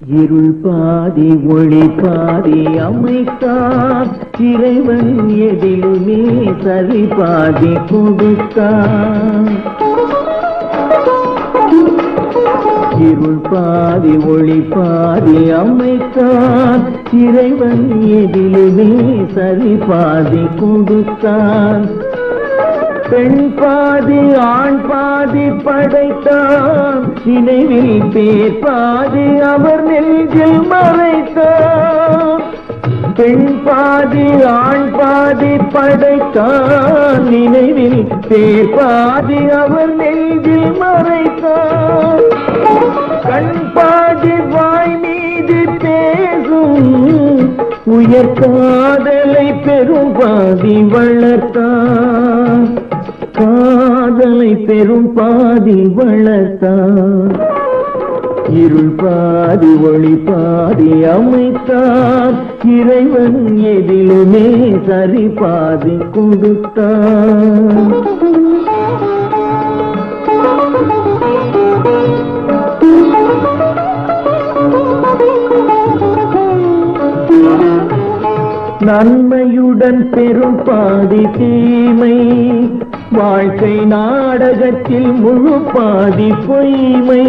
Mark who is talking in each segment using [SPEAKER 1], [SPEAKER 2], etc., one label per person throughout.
[SPEAKER 1] இருள் பாதி ஒளி பாதி அமைத்தார். இறைவன் எதிலுமே சரி பாதி கொடுத்தார் இருள் பாதி ஒளி பாதி அமைத்தார். இறைவன் எதிலுமே சரி பாதி கொடுத்தான் பெண் பாதி ஆண் பாதி படைத்தான் நினைவில் பேர்பாதி அவர் நெஞ்சில் மறைத்தார். பெண் பாதி ஆண் பாதி படைத்தான். நினைவில் பேர்பாதி அவர் நெஞ்சில் மறைத்தார். கண் பாதி வாய் மீது பேசும் உயர் காதலை பெரும் பாதி வளர்த்தான் பெரும் பாதி வளர்த்தான் இருள் பாதி ஒளி பாதி அமைத்தார் இறைவன் எதிலுமே சரி பாதி கொடுத்தான். நன்மையுடன் பெரும் பாதி தீமை வாழ்க்கை நாடகத்தில் முழு பாதி பொய்மை.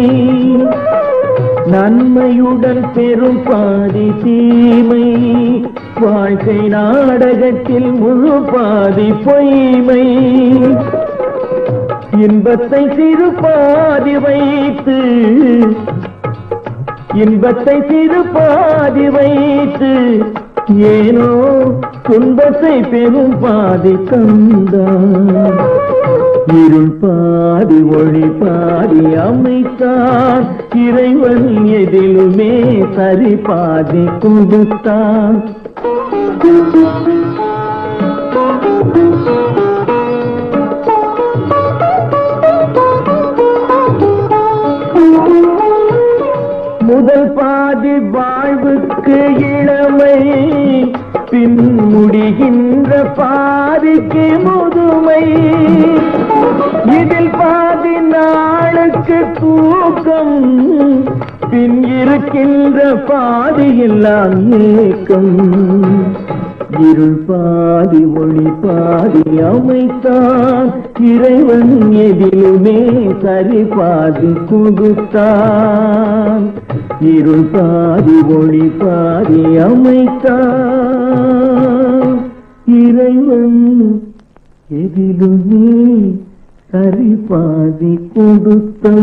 [SPEAKER 1] நன்மையுடன் பெரும் பாதி தீமை வாழ்க்கை நாடகத்தில் முழு பாதி பொய்மை. இன்பத்தை சிறு பாதி வைத்து இன்பத்தை சிறு பாதி வைத்து ஏனோ துன்பத்தை பெரும் பாதி தந்தான் இருள் பாதி ஒளி பாதி அமைத்தான். இறைவன் எதிலுமே சரி பாதி கொடுத்தான் முதல் பாதி வாழ்வுக்கு இளமை பின் முடிகின்ற பாதிக்கு முதுமை. இதில் பாதி நாளுக்கு தூக்கம் பின் இருக்கின்ற பாதியில் ஏக்கம் இருள் பாதி ஒளி பாதி அமைத்தான். இறைவன் எதிலுமே சரி பாதி கொடுத்தான் இருள் பாதி ஒளி பாதி அமைத்தான். இறைவன் எதிலுமே சரி பாதி கொடுத்தான்